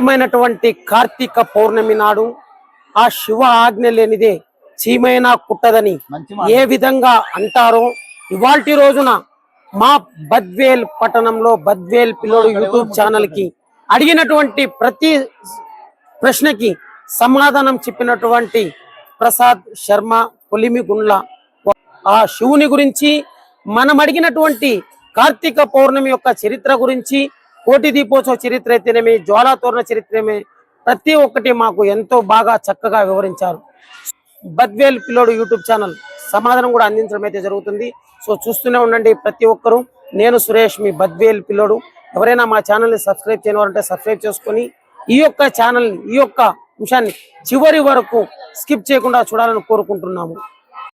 పవిత్రమైనటువంటి కార్తీక పౌర్ణమి నాడు ఆ శివ ఆజ్ఞ లేనిదే చీమైనా కుట్టదని ఏ విధంగా అంటారో ఇవాల్టి రోజున మా బద్వేల్ పట్టణంలో బద్వేల్ పిల్లోడు యూట్యూబ్ ఛానల్కి అడిగినటువంటి ప్రతి ప్రశ్నకి సమాధానం చెప్పినటువంటి ప్రసాద్ శర్మ కొలిమిగుండ్ల ఆ శివుని గురించి మనం అడిగినటువంటి కార్తీక పౌర్ణమి యొక్క చరిత్ర గురించి కోటి దీపోత్సవ చరిత్ర అయితేనేమి జ్వాలాతోరణ చరిత్రమే ప్రతి ఒక్కటి మాకు ఎంతో బాగా చక్కగా వివరించారు. బద్వేల్ పిల్లోడు యూట్యూబ్ ఛానల్ సమాధానం కూడా అందించడం అయితే జరుగుతుంది. సో చూస్తూనే ఉండండి ప్రతి ఒక్కరూ. నేను సురేష్ మీ బద్వేల్ పిల్లోడు. ఎవరైనా మా ఛానల్ని సబ్స్క్రైబ్ చేయనివారంటే సబ్స్క్రైబ్ చేసుకొని ఈ యొక్క ఛానల్ ఈ యొక్క అంశాన్ని చివరి వరకు స్కిప్ చేయకుండా చూడాలని కోరుకుంటున్నాము.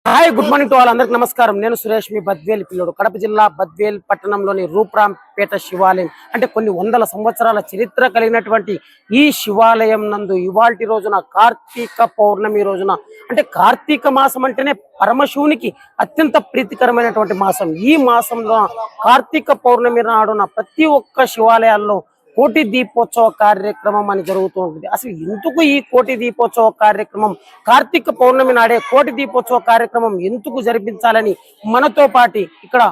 హాయ్ గుడ్ మార్నింగ్ టు అందరికి నమస్కారం. నేను సురేష్ మీ బద్వేల్ పిల్లడు. కడప జిల్లా బద్వేల్ పట్టణంలోని రూప్రాంపేట శివాలయం. అంటే కొన్ని వందల సంవత్సరాల చరిత్ర కలిగినటువంటి ఈ శివాలయం నందు ఇవాల్టి రోజున కార్తీక పౌర్ణమి రోజున అంటే కార్తీక మాసం అంటేనే పరమశివునికి అత్యంత ప్రీతికరమైనటువంటి మాసం. ఈ మాసంలో కార్తీక పౌర్ణమి నాడున ప్రతి ఒక్క శివాలయాల్లో కోటి దీపోత్సవ కార్యక్రమం అని జరుగుతూ ఉంటుంది. అసలు ఎందుకు ఈ కోటి దీపోత్సవ కార్యక్రమం? కార్తీక పౌర్ణమి నాడే కోటి దీపోత్సవ కార్యక్రమం ఎందుకు జరిపించాలని మనతో పాటి ఇక్కడ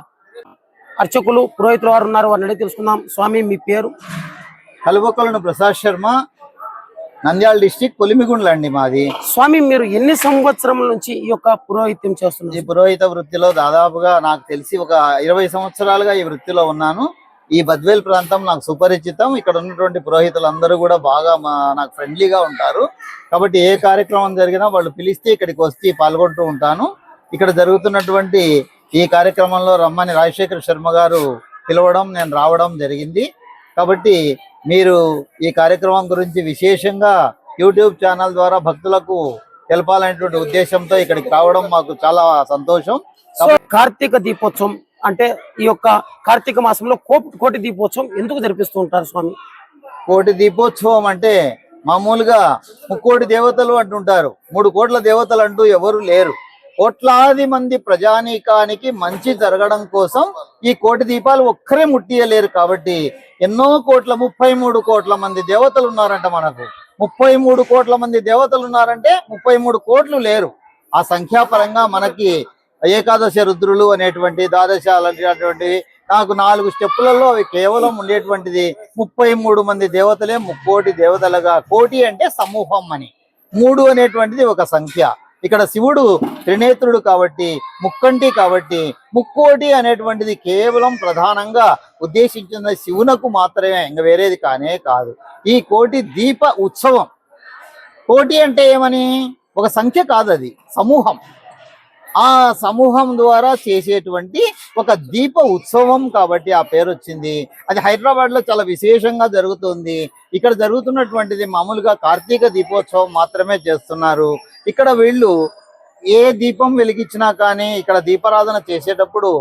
అర్చకులు పురోహితులు వారు ఉన్నారు. వారిని తెలుసుకుందాం. స్వామి మీ పేరు? కలుబొక్కలను ప్రసాద్ శర్మ నంద్యాల డిస్టిక్ కొలిమిగుండ్ల అండి మాది. స్వామి మీరు ఎన్ని సంవత్సరముల నుంచి ఈ యొక్క పురోహిత్యం ఈ చేస్తున్నారు పురోహిత వృత్తిలో దాదాపుగా నాకు తెలిసి ఒక ఇరవై సంవత్సరాలుగా ఈ వృత్తిలో ఉన్నాను. ఈ బద్వేల్ ప్రాంతం నాకు సుపరిచితం. ఇక్కడ ఉన్నటువంటి పురోహితులందరూ కూడా బాగా మా నాకు ఫ్రెండ్లీగా ఉంటారు. కాబట్టి ఏ కార్యక్రమం జరిగినా వాళ్ళు పిలిస్తే ఇక్కడికి వచ్చి పాల్గొంటూ ఉంటాను. ఇక్కడ జరుగుతున్నటువంటి ఈ కార్యక్రమంలో రమ్మని రాజశేఖర్ శర్మ గారు పిలవడం నేను రావడం జరిగింది. కాబట్టి మీరు ఈ కార్యక్రమం గురించి విశేషంగా యూట్యూబ్ ఛానల్ ద్వారా భక్తులకు తెలపాలనేటువంటి ఉద్దేశంతో ఇక్కడికి రావడం మాకు చాలా సంతోషం. కార్తీక దీపోత్సవం అంటే ఈ యొక్క కార్తీక మాసంలో కో- కోటి దీపోత్సవం ఎందుకు జరిపిస్తూ ఉంటారు స్వామి? కోటి దీపోత్సవం అంటే మామూలుగా ముక్కోటి దేవతలు అంటుంటారు. మూడు కోట్ల దేవతలు అంటూ ఎవరు లేరు. కోట్లాది మంది ప్రజానీకానికి మంచి జరగడం కోసం ఈ కోటి దీపాలు ఒక్కరే ముట్టియలేరు కాబట్టి ఎన్నో కోట్ల ముప్పై మూడు కోట్ల మంది దేవతలు ఉన్నారంట మనకు. ముప్పై మూడు కోట్ల మంది దేవతలు ఉన్నారంటే ముప్పై మూడు కోట్లు లేరు. ఆ సంఖ్యాపరంగా మనకి ఏకాదశ రుద్రులు అనేటువంటి ద్వాదశ అనేటువంటివి నాకు నాలుగు స్టెప్పులలో అవి కేవలం ఉండేటువంటిది. ముప్పై మూడు మంది దేవతలే ముక్కోటి దేవతలుగా. కోటి అంటే సమూహం అని. మూడు అనేటువంటిది ఒక సంఖ్య. ఇక్కడ శివుడు త్రినేత్రుడు కాబట్టి ముక్కంటి కాబట్టి ముక్కోటి అనేటువంటిది కేవలం ప్రధానంగా ఉద్దేశించిన శివునకు మాత్రమే ఇంక వేరేది కానే కాదు. ఈ కోటి దీప ఉత్సవం. కోటి అంటే ఏమని? ఒక సంఖ్య కాదు అది సమూహం. ఆ సమూహం ద్వారా చేసేటువంటి ఒక దీప ఉత్సవం కాబట్టి ఆ పేరు వచ్చింది. అది హైదరాబాద్లో చాలా విశేషంగా జరుగుతుంది. ఇక్కడ జరుగుతున్నటువంటిది మామూలుగా కార్తీక దీపోత్సవం మాత్రమే చేస్తున్నారు. ఇక్కడ వీళ్ళు ఏ దీపం వెలిగించినా కానీ ఇక్కడ దీపారాధన చేసేటప్పుడు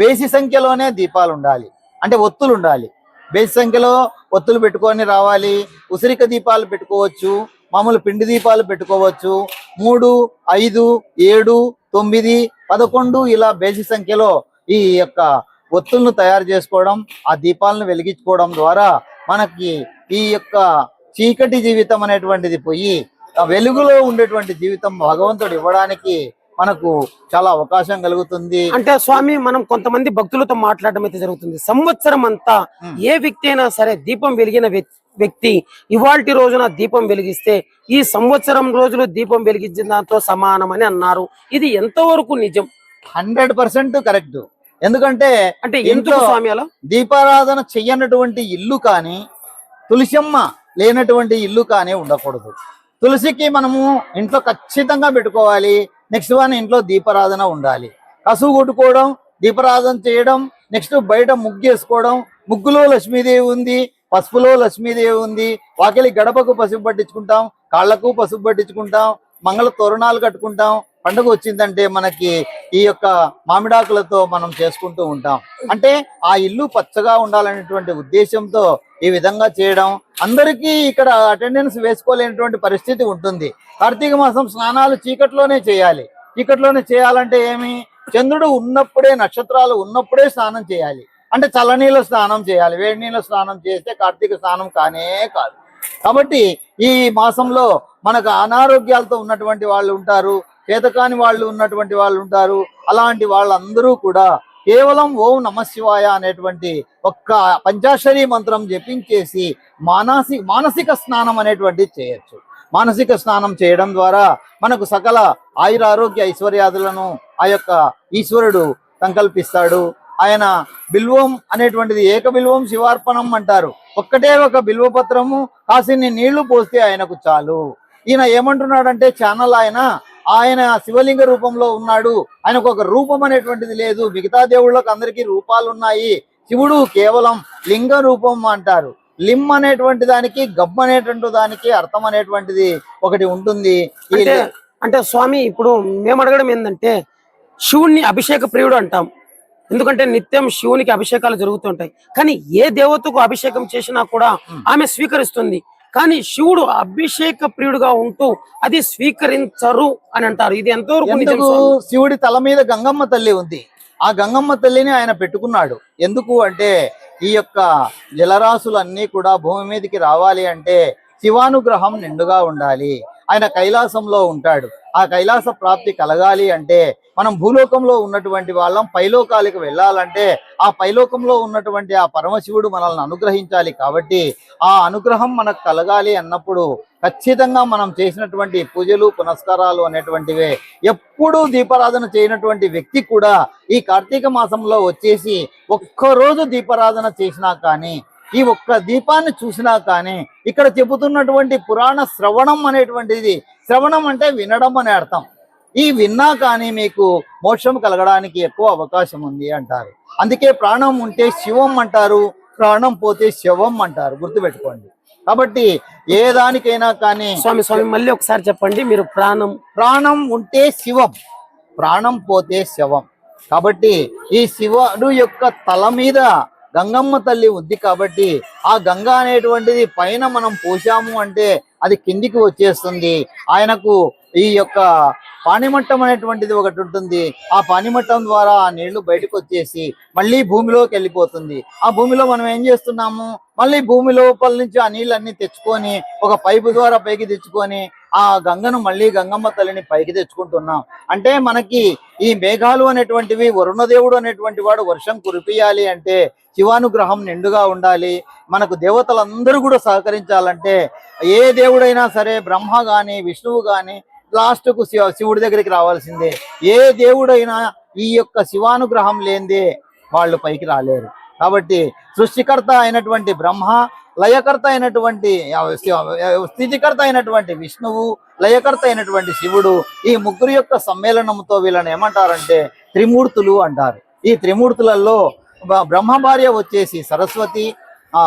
బేసి సంఖ్యలోనే దీపాలు ఉండాలి. అంటే ఒత్తులు ఉండాలి. బేసి సంఖ్యలో ఒత్తులు పెట్టుకొని రావాలి. ఉసిరిక దీపాలు పెట్టుకోవచ్చు. మామూలు పిండి దీపాలు పెట్టుకోవచ్చు. మూడు ఐదు ఏడు తొమ్మిది పదకొండు ఇలా బేసి సంఖ్యలో ఈ యొక్క ఒత్తులను తయారు చేసుకోవడం ఆ దీపాలను వెలిగించుకోవడం ద్వారా మనకి ఈ యొక్క చీకటి జీవితం అనేటువంటిది పోయి వెలుగులో ఉండేటువంటి జీవితం భగవంతుడు ఇవ్వడానికి మనకు చాలా అవకాశం కలుగుతుంది. అంటే స్వామి మనం కొంతమంది భక్తులతో మాట్లాడడం అయితే జరుగుతుంది. సంవత్సరం అంతా. ఏ వ్యక్తి అయినా సరే దీపం వెలిగిన వ్యక్- వ్యక్తి ఇవాల్టి రోజున దీపం వెలిగిస్తే ఈ సంవత్సరం రోజులు దీపం వెలిగించిన దాంతో సమానమని అన్నారు. ఇది ఎంతవరకు నిజం? Hundred percent correct. ఎందుకంటే అంటే ఎందుకు ఇంట్లో- స్వామి అలా? దీపారాధన చెయ్యనటువంటి ఇల్లు కానీ తులసిమ్మ లేనటువంటి ఇల్లు కానీ ఉండకూడదు. తులసికి మనము ఇంట్లో ఖచ్చితంగా పెట్టుకోవాలి. నెక్స్ట్ వన్ ఇంట్లో దీపారాధన ఉండాలి. కసువు కొట్టుకోవడం దీపారాధన చేయడం నెక్స్ట్ బయట ముగ్గు వేసుకోవడం ముగ్గులో లక్ష్మీదేవి ఉంది పసుపులో లక్ష్మీదేవి ఉంది వాకిలి గడపకు పసుపు పట్టించుకుంటాం కాళ్ళకు పసుపు పట్టించుకుంటాం మంగళ తోరణాలు కట్టుకుంటాం పండుగ వచ్చిందంటే మనకి ఈ యొక్క మామిడాకులతో మనం చేసుకుంటూ ఉంటాం. అంటే ఆ ఇల్లు పచ్చగా ఉండాలనేటువంటి ఉద్దేశంతో ఈ విధంగా చేయడం అందరికీ ఇక్కడ అటెండెన్స్ వేసుకోలేనటువంటి పరిస్థితి ఉంటుంది. కార్తీక మాసం స్నానాలు చీకట్లోనే చేయాలి. చీకట్లోనే చేయాలంటే ఏమి? చంద్రుడు ఉన్నప్పుడే నక్షత్రాలు ఉన్నప్పుడే స్నానం చేయాలి. అంటే చల్లనీళ్ళ స్నానం చేయాలి. వేడి నీళ్ళ స్నానం చేస్తే కార్తీక స్నానం కానే కాదు. కాబట్టి ఈ మాసంలో మనకు అనారోగ్యాలతో ఉన్నటువంటి వాళ్ళు ఉంటారు. చేతకాని వాళ్ళు ఉన్నటువంటి వాళ్ళు ఉంటారు. అలాంటి వాళ్ళందరూ కూడా కేవలం ఓం నమశివాయ అనేటువంటి ఒక్క పంచాక్షరి మంత్రం జపించేసి మానసి మానసిక స్నానం అనేటువంటిది చేయొచ్చు. మానసిక స్నానం చేయడం ద్వారా మనకు సకల ఆయుర ఆరోగ్య ఐశ్వర్యాదులను ఆ యొక్క ఈశ్వరుడు సంకల్పిస్తాడు. ఆయన బిల్వం అనేటువంటిది ఏక బిల్వం శివార్పణం అంటారు. ఒక్కటే ఒక బిల్వపత్రము కాసిన్ని నీళ్ళు పోస్తే ఆయనకు చాలు. ఈయన ఏమంటున్నాడంటే ఛానల్ ఆయన ఆయన శివలింగ రూపంలో ఉన్నాడు. ఆయనకు ఒక రూపం అనేటువంటిది లేదు. మిగతా దేవుళ్ళకు అందరికీ రూపాలు ఉన్నాయి. శివుడు కేవలం లింగ రూపం అంటారు. లిమ్ అనేటువంటి దానికి గబ్ అనేటువంటి దానికి అర్థం అనేటువంటిది ఒకటి ఉంటుంది. అంటే స్వామి ఇప్పుడు మేము అడగడం ఏంటంటే శివుణ్ణి అభిషేక ప్రియుడు అంటాం. ఎందుకంటే నిత్యం శివునికి అభిషేకాలు జరుగుతుంటాయి. కానీ ఏ దేవతకు అభిషేకం చేసినా కూడా ఆమె స్వీకరిస్తుంది. కానీ శివుడు అభిషేక ప్రియుడుగా ఉంటూ అది స్వీకరించరు అని అంటారు. ఇది ఎంతవరకు స్వామి? శివుడి తల మీద గంగమ్మ తల్లి ఉంది. ఆ గంగమ్మ తల్లిని ఆయన పెట్టుకున్నాడు. ఎందుకు అంటే ఈ యొక్క జలరాశులన్నీ కూడా భూమి మీదకి రావాలి అంటే శివానుగ్రహం నిండుగా ఉండాలి. ఆయన కైలాసంలో ఉంటాడు. ఆ కైలాస ప్రాప్తి కలగాలి అంటే మనం భూలోకంలో ఉన్నటువంటి వాళ్ళం పైలోకాలకు వెళ్ళాలంటే ఆ పైలోకంలో ఉన్నటువంటి ఆ పరమశివుడు మనల్ని అనుగ్రహించాలి కాబట్టి ఆ అనుగ్రహం మనకు కలగాలి అన్నప్పుడు ఖచ్చితంగా మనం చేసినటువంటి పూజలు పునస్కారాలు అనేటువంటివే. ఎప్పుడూ దీపారాధన చేయనటువంటి వ్యక్తి కూడా ఈ కార్తీక మాసంలో వచ్చేసి ఒక్కరోజు దీపారాధన చేసినా కానీ ఈ ఒక్క దీపాన్ని చూసినా కానీ ఇక్కడ చెబుతున్నటువంటి పురాణ శ్రవణం అనేటువంటిది శ్రవణం అంటే వినడం అనే అర్థం. ఈ విన్నా కానీ మీకు మోక్షం కలగడానికి ఎక్కువ అవకాశం ఉంది అంటారు. అందుకే ప్రాణం ఉంటే శివం అంటారు ప్రాణం పోతే శవం అంటారు. గుర్తుపెట్టుకోండి. కాబట్టి ఏ దానికైనా కానీ స్వామి స్వామి మళ్ళీ ఒకసారి చెప్పండి. మీరు ప్రాణం ప్రాణం ఉంటే శివం ప్రాణం పోతే శవం. కాబట్టి ఈ శివుడు యొక్క తల మీద గంగమ్మ తల్లి ఉంది కాబట్టి ఆ గంగ అనేటువంటిది పైన మనం పోసాము అంటే అది కిందికి వచ్చేస్తుంది. ఆయనకు ఈ యొక్క పానిమట్టం అనేటువంటిది ఒకటి ఉంటుంది. ఆ పానిమట్టం ద్వారా ఆ నీళ్ళు బయటకు వచ్చేసి మళ్ళీ భూమిలోకి వెళ్ళిపోతుంది. ఆ భూమిలో మనం ఏం చేస్తున్నాము? మళ్ళీ భూమి లోపల నుంచి ఆ నీళ్ళన్నీ తెచ్చుకొని ఒక పైపు ద్వారా పైకి తెచ్చుకొని ఆ గంగను మళ్ళీ గంగమ్మ తల్లిని పైకి తెచ్చుకుంటున్నాం. అంటే మనకి ఈ మేఘాలు అనేటువంటివి వరుణదేవుడు అనేటువంటి వాడు వర్షం కురిపియాలి అంటే శివానుగ్రహం నిండుగా ఉండాలి. మనకు దేవతలందరూ కూడా సహకరించాలంటే ఏ దేవుడైనా సరే బ్రహ్మ గాని విష్ణువు కానీ లాస్ట్కు శివ శివుడి దగ్గరికి రావాల్సిందే. ఏ దేవుడైనా ఈ యొక్క శివానుగ్రహం లేనిదే వాళ్ళు పైకి రాలేరు. కాబట్టి సృష్టికర్త అయినటువంటి బ్రహ్మ లయకర్త అయినటువంటి స్థితికర్త అయినటువంటి విష్ణువు లయకర్త అయినటువంటి శివుడు ఈ ముగ్గురు యొక్క సమ్మేళనంతో వీళ్ళని ఏమంటారంటే త్రిమూర్తులు అంటారు. ఈ త్రిమూర్తులలో బ- బ్రహ్మ భార్య వచ్చేసి సరస్వతి ఆ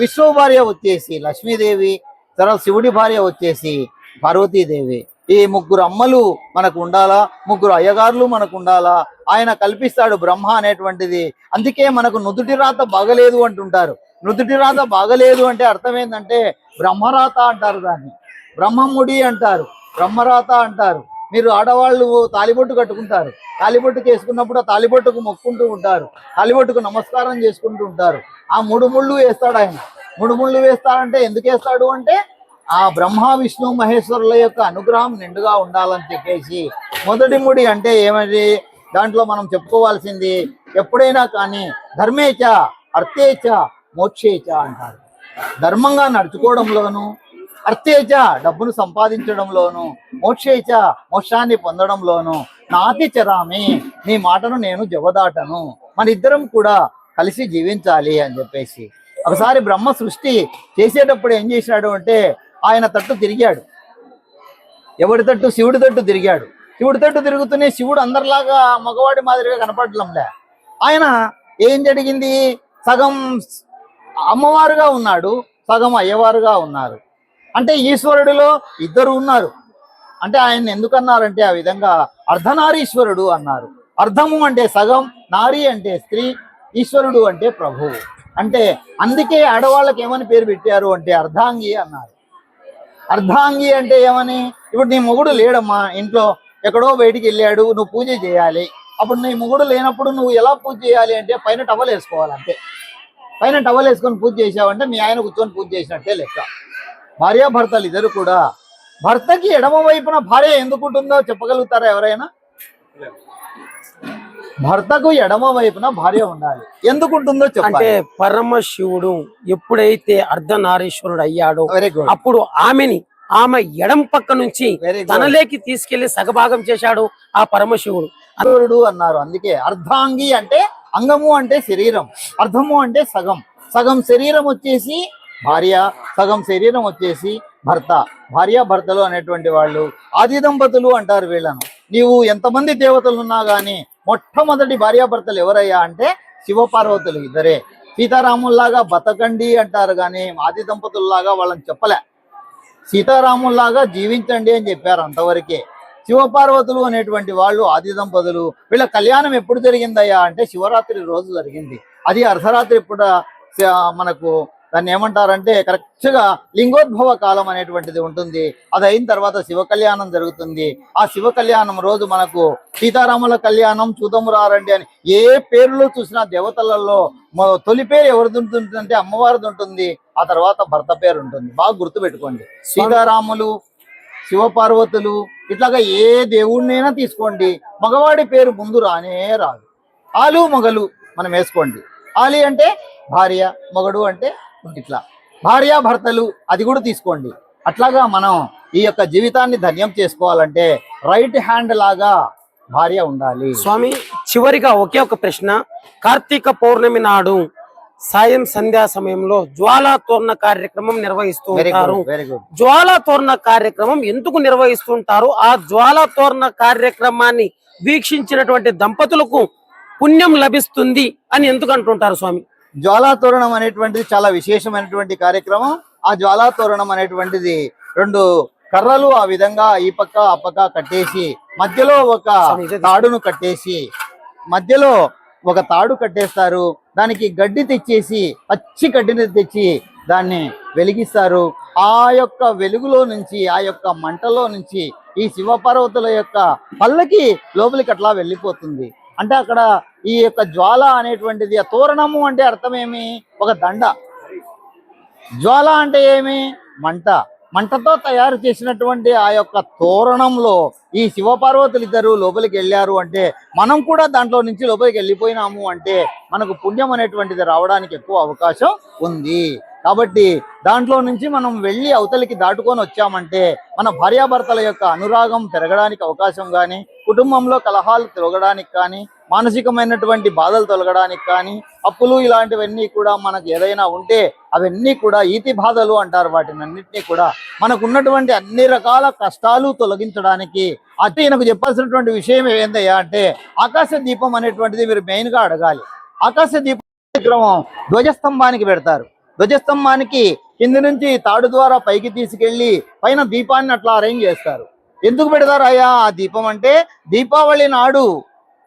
విష్ణువు భార్య వచ్చేసి లక్ష్మీదేవి తర్వాత శివుడి భార్య వచ్చేసి పార్వతీదేవి. ఈ ముగ్గురు అమ్మలు మనకు ఉండాలా? ముగ్గురు అయ్యగారులు మనకు ఉండాలా? ఆయన కల్పిస్తాడు బ్రహ్మ అనేటువంటిది. అందుకే మనకు నుదుటి రాత బాగలేదు అంటుంటారు. నుదుటి రాత బాగలేదు అంటే అర్థం ఏంటంటే బ్రహ్మరాత అంటారు దాన్ని. బ్రహ్మముడి అంటారు. బ్రహ్మరాత అంటారు. మీరు ఆడవాళ్ళు తాలిబొట్టు కట్టుకుంటారు. తాలిబొట్టుకు వేసుకున్నప్పుడు ఆ తాలిబొట్టుకు మొక్కుంటూ ఉంటారు. తాలిబొట్టుకు నమస్కారం చేసుకుంటూ ఉంటారు. ఆ మూడు ముళ్ళు వేస్తాడు ఆయన. మూడు ముళ్ళు వేస్తాడంటే ఎందుకు వేస్తాడు అంటే ఆ బ్రహ్మ విష్ణు మహేశ్వరుల యొక్క అనుగ్రహం నిండుగా ఉండాలని చెప్పేసి మొదటి ముడి అంటే ఏమది? దాంట్లో మనం చెప్పుకోవాల్సింది ఎప్పుడైనా కానీ ధర్మేచ అర్థేచ మోక్షేచ అంటారు. ధర్మంగా నడుచుకోవడంలోను అర్థేచ డబ్బును సంపాదించడంలోను మోక్షేచ మోక్షాన్ని పొందడంలోను నాతి చరామి. నీ మాటను నేను జవదాటను. మన ఇద్దరం కూడా కలిసి జీవించాలి అని చెప్పేసి. ఒకసారి బ్రహ్మ సృష్టి చేసేటప్పుడు ఏం చేశాడు అంటే ఆయన తట్టు తిరిగాడు. ఎవడి తట్టు? శివుడి తట్టు తిరిగాడు. శివుడి తట్టు తిరుగుతూనే శివుడు అందరిలాగా మగవాడి మాదిరిగా కనపడలంలే ఆయన ఏం జరిగింది? సగం అమ్మవారుగా ఉన్నాడు సగం అయ్యవారుగా ఉన్నారు. అంటే ఈశ్వరుడిలో ఇద్దరు ఉన్నారు. అంటే ఆయన ఎందుకన్నారంటే ఆ విధంగా అర్ధనారీశ్వరుడు అన్నారు. అర్ధము అంటే సగం నారి అంటే స్త్రీ ఈశ్వరుడు అంటే ప్రభువు. అంటే అందుకే ఆడవాళ్ళకి ఏమని పేరు పెట్టారు అంటే అర్ధాంగి అన్నారు. అర్ధాంగి అంటే ఏమని? ఇప్పుడు నీ మొగుడు లేడమ్మా ఇంట్లో ఎక్కడో బయటికి వెళ్ళాడు నువ్వు పూజ చేయాలి. అప్పుడు నీ మొగుడు లేనప్పుడు నువ్వు ఎలా పూజ చేయాలి అంటే పైన టవల్ వేసుకోవాలి అంతే పైన టవల్ వేసుకొని పూజ చేసావంటే మీ ఆయన కూర్చొని పూజ చేసినట్టే లెక్క. భార్యాభర్తలు ఇద్దరు కూడా. భర్తకి ఎడమ వైపున భార్య ఎందుకు ఉంటుందో చెప్పగలుగుతారా ఎవరైనా? భర్తకు ఎడమ వైపున భార్య ఉండాలి. ఎందుకు ఉంటుందో అంటే పరమశివుడు ఎప్పుడైతే అర్ధనారీశ్వరుడు అయ్యాడో అప్పుడు ఆమెని ఆమె ఎడం పక్క నుంచి తనలేకి తీసుకెళ్ళి సగభాగం చేశాడు ఆ పరమశివుడు. సూర్యుడు అన్నారు. అందుకే అర్ధాంగి అంటే అంగము అంటే శరీరం అర్ధము అంటే సగం. సగం శరీరం వచ్చేసి భార్య సగం శరీరం వచ్చేసి భర్త. భార్య భర్తలు అనేటువంటి వాళ్ళు ఆది దంపతులు అంటారు వీళ్ళను. నీవు ఎంతమంది దేవతలు ఉన్నా గానీ మొట్టమొదటి భార్యాభర్తలు ఎవరయ్యా అంటే శివపార్వతులు ఇద్దరే. సీతారాముల్లాగా బతకండి అంటారు కానీ ఆది దంపతుల్లాగా వాళ్ళని చెప్పలే. సీతారాముల్లాగా జీవించండి అని చెప్పారు అంతవరకే. శివపార్వతులు అనేటువంటి వాళ్ళు ఆది దంపతులు. వీళ్ళ కళ్యాణం ఎప్పుడు జరిగిందయ్యా అంటే శివరాత్రి రోజు జరిగింది. అది అర్ధరాత్రి పూట మనకు దాన్ని ఏమంటారంటే కరెక్ట్గా లింగోద్భవ కాలం అనేటువంటిది ఉంటుంది. అది అయిన తర్వాత శివ కళ్యాణం జరుగుతుంది. ఆ శివ కళ్యాణం రోజు మనకు సీతారాముల కళ్యాణం చూదమురారండి అని ఏ పేర్లు చూసినా దేవతలలో తొలి పేరు ఎవరిది ఉంటుందంటే అమ్మవారిది ఉంటుంది. ఆ తర్వాత భర్త పేరు ఉంటుంది. బాగా గుర్తుపెట్టుకోండి. సీతారాములు శివపార్వతులు ఇట్లాగా ఏ దేవుణ్ణైనా తీసుకోండి. మగవాడి పేరు ముందు రానే రాదు. ఆలు మగలు మనం వేసుకోండి. ఆలి అంటే భార్య మగడు అంటే ఇట్లా. భార్య భర్తలు అది కూడా తీసుకోండి. అట్లాగా మనం ఈ యొక్క జీవితాన్ని ధన్యం చేసుకోవాలంటే రైట్ హ్యాండ్ లాగా భార్య ఉండాలి. స్వామి చివరిగా ఒకే ఒక ప్రశ్న. కార్తీక పౌర్ణమి నాడు సాయం సంధ్యా సమయంలో జ్వాలా తోరణ కార్యక్రమం నిర్వహిస్తూ ఉంటారు. జ్వాలా తోరణ కార్యక్రమం ఎందుకు నిర్వహిస్తుంటారు ఆ జ్వాలా తోరణ కార్యక్రమాన్ని వీక్షించినటువంటి దంపతులకు పుణ్యం లభిస్తుంది అని ఎందుకు అంటుంటారు స్వామి? జ్వాలా తోరణం అనేటువంటిది చాలా విశేషమైనటువంటి కార్యక్రమం. ఆ జ్వాలా తోరణం అనేటువంటిది రెండు కర్రలు ఆ విధంగా ఈ పక్క ఆ పక్క కట్టేసి మధ్యలో ఒక తాడును కట్టేసి మధ్యలో ఒక తాడు కట్టేస్తారు. దానికి గడ్డి తెచ్చేసి పచ్చి గడ్డిని తెచ్చి దాన్ని వెలిగిస్తారు. ఆ యొక్క వెలుగులో నుంచి ఆ యొక్క మంటలో నుంచి ఈ శివపార్వతుల యొక్క పల్లకి లోపలికి అట్లా వెళ్ళిపోతుంది. అంటే అక్కడ ఈ యొక్క జ్వాల అనేటువంటిది ఆ తోరణము అంటే అర్థం ఏమి ఒక దండ. జ్వాల అంటే ఏమి? మంట. మంటతో తయారు చేసినటువంటి ఆ యొక్క తోరణంలో ఈ శివపార్వతులు ఇద్దరు లోపలికి వెళ్ళారు అంటే మనం కూడా దాంట్లో నుంచి లోపలికి వెళ్ళిపోయినాము అంటే మనకు పుణ్యం అనేటువంటిది రావడానికి ఎక్కువ అవకాశం ఉంది. కాబట్టి దాంట్లో నుంచి మనం వెళ్ళి అవతలికి దాటుకొని వచ్చామంటే మన భార్యాభర్తల యొక్క అనురాగం పెరగడానికి అవకాశం కానీ కుటుంబంలో కలహాలు తిరగడానికి కానీ మానసికమైనటువంటి బాధలు తొలగడానికి కానీ అప్పులు ఇలాంటివన్నీ కూడా మనకు ఏదైనా ఉంటే అవన్నీ కూడా ఈతి బాధలు అంటారు. వాటిని అన్నింటినీ కూడా మనకున్నటువంటి అన్ని రకాల కష్టాలు తొలగించడానికి అతి ఈయనకు చెప్పాల్సినటువంటి విషయం ఏందయ్యా అంటే ఆకాశ దీపం అనేటువంటిది మీరు మెయిన్గా అడగాలి. ఆకాశ దీపం కార్యక్రమం ధ్వజస్తంభానికి పెడతారు. ధ్వజస్తంభానికి కింది నుంచి తాడు ద్వారా పైకి తీసుకెళ్ళి పైన దీపాన్ని అట్లా అరేంజ్ చేస్తారు. ఎందుకు పెడతారు అయ్యా? ఆ దీపం అంటే దీపావళి నాడు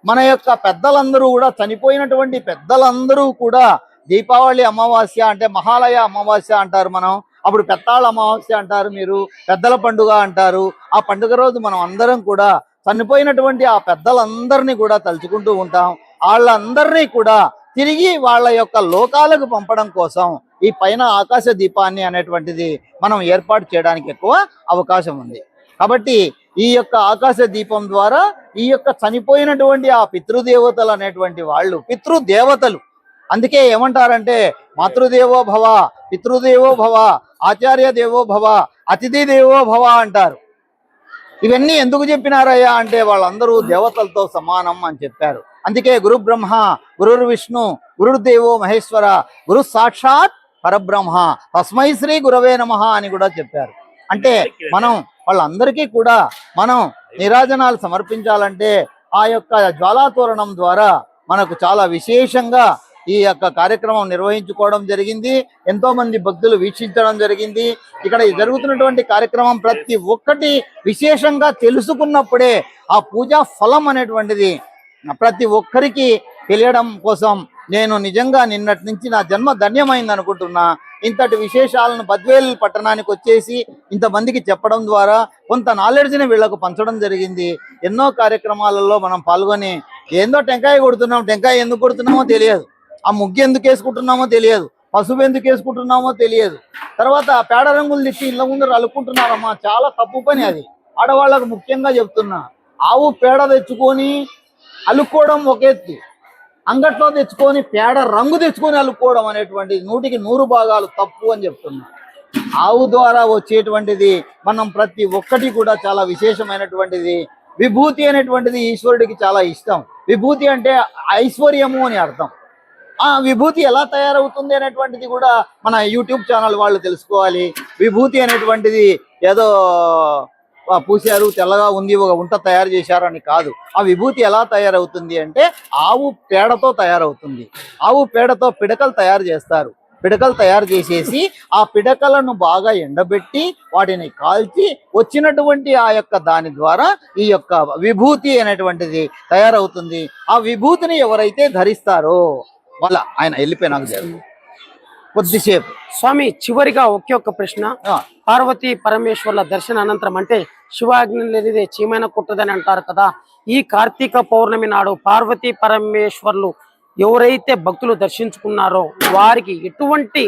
మన యొక్క పెద్దలందరూ కూడా చనిపోయినటువంటి పెద్దలందరూ కూడా దీపావళి అమావాస్య అంటే మహాలయ అమావాస్య అంటారు మనం. అప్పుడు పెత్తాళ్ళ అమావాస్య అంటారు మీరు పెద్దల పండుగ అంటారు. ఆ పండుగ రోజు మనం అందరం కూడా చనిపోయినటువంటి ఆ పెద్దలందరినీ కూడా తలుచుకుంటూ ఉంటాం. వాళ్ళందరినీ కూడా తిరిగి వాళ్ళ యొక్క లోకాలకు పంపడం కోసం ఈ పైన ఆకాశ దీపాన్ని అనేటువంటిది మనం ఏర్పాటు చేయడానికి ఎక్కువ అవకాశం ఉంది. కాబట్టి ఈ యొక్క ఆకాశ దీపం ద్వారా ఈ యొక్క చనిపోయినటువంటి ఆ పితృదేవతలు అనేటువంటి వాళ్ళు పితృదేవతలు. అందుకే ఏమంటారంటే మాతృదేవో భవ పితృదేవో భవ ఆచార్య దేవో భవ అతిథి దేవో భవ అంటారు. ఇవన్నీ ఎందుకు చెప్పినారయ్యా అంటే వాళ్ళందరూ దేవతలతో సమానం అని చెప్పారు. అందుకే గురు బ్రహ్మ గురుర్ విష్ణు గురుదేవో మహేశ్వర గురు సాక్షాత్ పరబ్రహ్మ తస్మై శ్రీ గురవే నమ అని కూడా చెప్పారు. అంటే మనం వాళ్ళందరికీ కూడా మనం నిరాజనాలు సమర్పించాలంటే ఆ యొక్క జ్వాలాతోరణం ద్వారా మనకు చాలా విశేషంగా ఈ యొక్క కార్యక్రమం నిర్వహించుకోవడం జరిగింది. ఎంతో మంది భక్తులు వీక్షించడం జరిగింది. ఇక్కడ జరుగుతున్నటువంటి కార్యక్రమం ప్రతి ఒక్కటి విశేషంగా తెలుసుకున్నప్పుడే ఆ పూజా ఫలం అనేటువంటిది ప్రతి ఒక్కరికి తెలియడం కోసం నేను నిజంగా నిన్నటి నుంచి నా జన్మ ధన్యమైంది అనుకుంటున్నా. ఇంతటి విశేషాలను బద్వేల్ పట్టణానికి వచ్చేసి ఇంతమందికి చెప్పడం ద్వారా కొంత నాలెడ్జ్ని వీళ్ళకు పంచడం జరిగింది. ఎన్నో కార్యక్రమాలలో మనం పాల్గొని ఏందో టెంకాయ కొడుతున్నాం టెంకాయ ఎందుకు కొడుతున్నామో తెలియదు. ఆ ముగ్గు ఎందుకు వేసుకుంటున్నామో తెలియదు. పసుపు ఎందుకు వేసుకుంటున్నామో తెలియదు. తర్వాత పేడ రంగులు తెచ్చి ఇళ్ళ ముందర అలుకుంటున్నారమ్మా చాలా తప్పు పని అది. ఆడవాళ్ళకు ముఖ్యంగా చెప్తున్నా ఆవు పేడ తెచ్చుకొని అలుక్కోవడం ఒక ఎత్తు. అంగట్లో తెచ్చుకొని పేడ రంగు తెచ్చుకొని అల్లుకోవడం అనేటువంటి నూటికి నూరు భాగాలు తప్పు అని చెప్తున్నా. ఆవు ద్వారా వచ్చేటువంటిది మనం ప్రతి ఒక్కటి కూడా చాలా విశేషమైనటువంటిది. విభూతి అనేటువంటిది ఈశ్వరుడికి చాలా ఇష్టం. విభూతి అంటే ఐశ్వర్యము అని అర్థం. ఆ విభూతి ఎలా తయారవుతుంది అనేటువంటిది కూడా మన యూట్యూబ్ ఛానల్ వాళ్ళు తెలుసుకోవాలి. విభూతి అనేటువంటిది ఏదో పూశారు తెల్లగా ఉంది ఒక ఉంట తయారు చేశారు అని కాదు. ఆ విభూతి ఎలా తయారవుతుంది అంటే ఆవు పేడతో తయారవుతుంది. ఆవు పేడతో పిడకలు తయారు చేస్తారు. పిడకలు తయారు చేసేసి ఆ పిడకలను బాగా ఎండబెట్టి వాటిని కాల్చి వచ్చినటువంటి ఆ యొక్క దాని ద్వారా ఈ యొక్క విభూతి అనేటువంటిది తయారవుతుంది. ఆ విభూతిని ఎవరైతే ధరిస్తారో వాళ్ళ ఆయన వెళ్ళిపోయినాక జరుగు కొద్దిసేపు. స్వామి చివరిగా ఒకే ఒక్క ప్రశ్న. పార్వతీ పరమేశ్వర్ల దర్శన అనంతరం అంటే శివాగ్ని లేనిదే చీమైన కుట్టదని అంటారు కదా. ఈ కార్తీక పౌర్ణమి నాడు పార్వతీ పరమేశ్వర్లు ఎవరైతే భక్తులు దర్శించుకున్నారో వారికి ఎటువంటి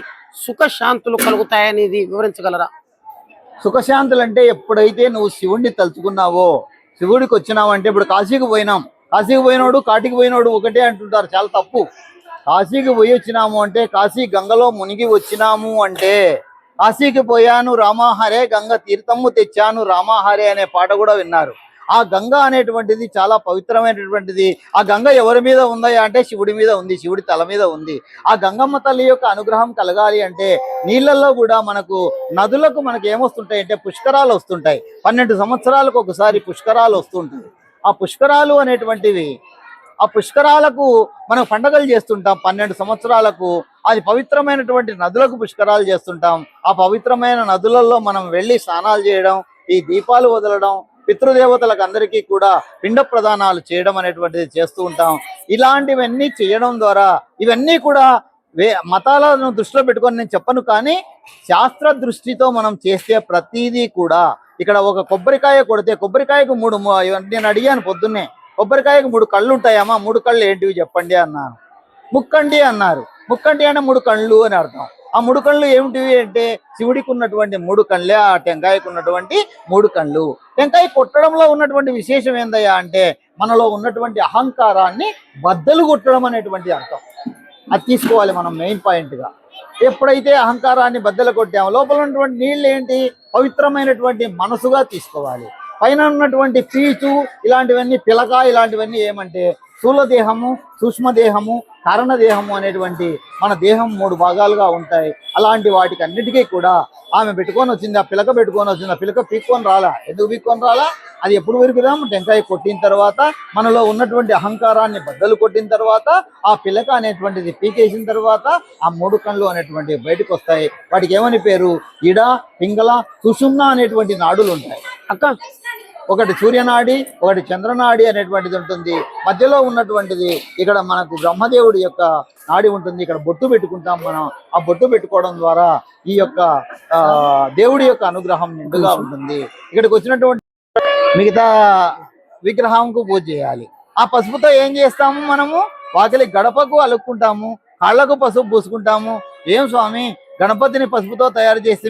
సుఖశాంతులు కలుగుతాయనేది వివరించగలరా? సుఖశాంతులు అంటే ఎప్పుడైతే నువ్వు శివుణ్ణి తలుచుకున్నావో శివుడికి వచ్చినావంటే ఇప్పుడు కాశీకి పోయినాం. కాశీకి పోయినోడు కాటికి పోయినోడు ఒకటే అంటుంటారు. చాలా తప్పు. కాశీకి పోయి వచ్చినాము అంటే కాశీ గంగలో మునిగి వచ్చినాము అంటే కాశీకి పోయాను రామాహరే గంగ తీర్థము తెచ్చాను రామాహరే అనే పాట కూడా విన్నారు. ఆ గంగ అనేటువంటిది చాలా పవిత్రమైనటువంటిది. ఆ గంగ ఎవరి మీద ఉందయా అంటే శివుడి మీద ఉంది శివుడి తల మీద ఉంది. ఆ గంగమ్మ తల్లి యొక్క అనుగ్రహం కలగాలి అంటే నీళ్ళల్లో కూడా మనకు నదులకు మనకు ఏమొస్తుంటాయి అంటే పుష్కరాలు వస్తుంటాయి. పన్నెండు సంవత్సరాలకు ఒకసారి పుష్కరాలు వస్తుంటాయి ఆ పుష్కరాలు అనేటువంటివి ఆ పుష్కరాలకు మనం పండగలు చేస్తుంటాం. పన్నెండు సంవత్సరాలకు అది పవిత్రమైనటువంటి నదులకు పుష్కరాలు చేస్తుంటాం. ఆ పవిత్రమైన నదులలో మనం వెళ్ళి స్నానాలు చేయడం ఈ దీపాలు వదలడం పితృదేవతలకు అందరికీ కూడా పిండ ప్రదానాలు చేయడం అనేటువంటిది చేస్తూ ఉంటాం. ఇలాంటివన్నీ చేయడం ద్వారా ఇవన్నీ కూడా వే మతాలను దృష్టిలో పెట్టుకొని నేను చెప్పను కానీ శాస్త్ర దృష్టితో మనం చేసే ప్రతిదీ కూడా ఇక్కడ ఒక కొబ్బరికాయ కొడితే కొబ్బరికాయకు మూడు నేను అడిగాను పొద్దున్నే. కొబ్బరికాయకు మూడు కళ్ళు ఉంటాయమ్మా. మూడు కళ్ళు ఏంటివి చెప్పండి అన్నాను. ముక్కండి అన్నారు. ముక్కండి అంటే మూడు కళ్ళు అని అర్థం. ఆ మూడు కళ్ళు ఏమిటివి అంటే శివుడికి ఉన్నటువంటి మూడు కళ్ళే ఆ టెంకాయకు ఉన్నటువంటి మూడు కళ్ళు. టెంకాయ కొట్టడంలో ఉన్నటువంటి విశేషం ఏందయ్యా అంటే మనలో ఉన్నటువంటి అహంకారాన్ని బద్దలు కొట్టడం అనేటువంటి అర్థం. అది తీసుకోవాలి మనం మెయిన్ పాయింట్గా. ఎప్పుడైతే అహంకారాన్ని బద్దలు కొట్టామో లోపల ఉన్నటువంటి నీళ్ళు ఏంటి? పవిత్రమైనటువంటి మనసుగా తీసుకోవాలి. పైన ఉన్నటువంటి పీచు ఇలాంటివన్నీ పిలక ఇలాంటివన్నీ ఏమంటే స్థూల దేహము సూక్ష్మదేహము కారణదేహము అనేటువంటి మన దేహం మూడు భాగాలుగా ఉంటాయి. అలాంటి వాటికి అన్నిటికీ కూడా ఆమె పెట్టుకొని వచ్చింది ఆ పిలక పెట్టుకొని వచ్చింది ఆ పిలక పీక్కొని రాలా ఎందుకు పీక్కొని రాలా? అది ఎప్పుడు విరుగుదాం టెంకాయ కొట్టిన తర్వాత మనలో ఉన్నటువంటి అహంకారాన్ని బద్దలు కొట్టిన తర్వాత ఆ పిలక అనేటువంటిది పీకేసిన తర్వాత ఆ మూడు కళ్ళు అనేటువంటివి బయటకు వస్తాయి వాటికి ఏమని పేరు? ఇడ పింగళ సుషుమ్న అనేటువంటి నాడులు ఉంటాయి. అక్క ఒకటి సూర్యనాడి ఒకటి చంద్రనాడి అనేటువంటిది ఉంటుంది. మధ్యలో ఉన్నటువంటిది ఇక్కడ మనకు బ్రహ్మదేవుడి యొక్క నాడి ఉంటుంది. ఇక్కడ బొట్టు పెట్టుకుంటాం మనం. ఆ బొట్టు పెట్టుకోవడం ద్వారా ఈ యొక్క ఆ, దేవుడి యొక్క అనుగ్రహం నిండుగా ఉంటుంది. ఇక్కడికి వచ్చినటువంటి మిగతా విగ్రహంకు పూజ చేయాలి. ఆ పసుపుతో ఏం చేస్తాము మనము? వాకిలి గడపకు అలుక్కుంటాము. కాళ్ళకు పసుపు పూసుకుంటాము. ఏం స్వామి? గణపతిని పసుపుతో తయారు చేసి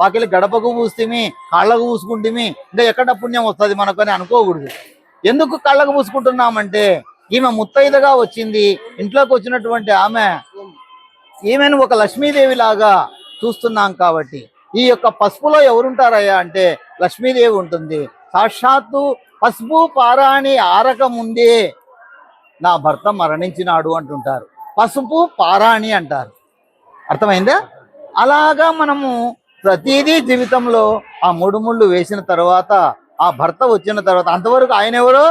వాకిలి గడపకు పూస్తేమి కాళ్ళకు పూసుకుంటేమి ఇంకా ఎక్కడ పుణ్యం వస్తుంది మనకు అని అనుకోకూడదు. ఎందుకు కళ్ళకు పూసుకుంటున్నామంటే ఈమె ముత్తైదగా వచ్చింది ఇంట్లోకి వచ్చినటువంటి ఆమె ఈమెను ఒక లక్ష్మీదేవి లాగా చూస్తున్నాం కాబట్టి. ఈ యొక్క పసుపులో ఎవరుంటారయ్యా అంటే లక్ష్మీదేవి ఉంటుంది. సాక్షాత్తు పసుపు పారాణి ఆరక ముందే నా భర్త మరణించినాడు అంటుంటారు. పసుపు పారాణి అంటారు. అర్థమైందా? అలాగా మనము ప్రతిదీ జీవితంలో ఆ మూడు ముళ్ళు వేసిన తర్వాత ఆ భర్త వచ్చిన తర్వాత అంతవరకు ఆయన ఎవరో?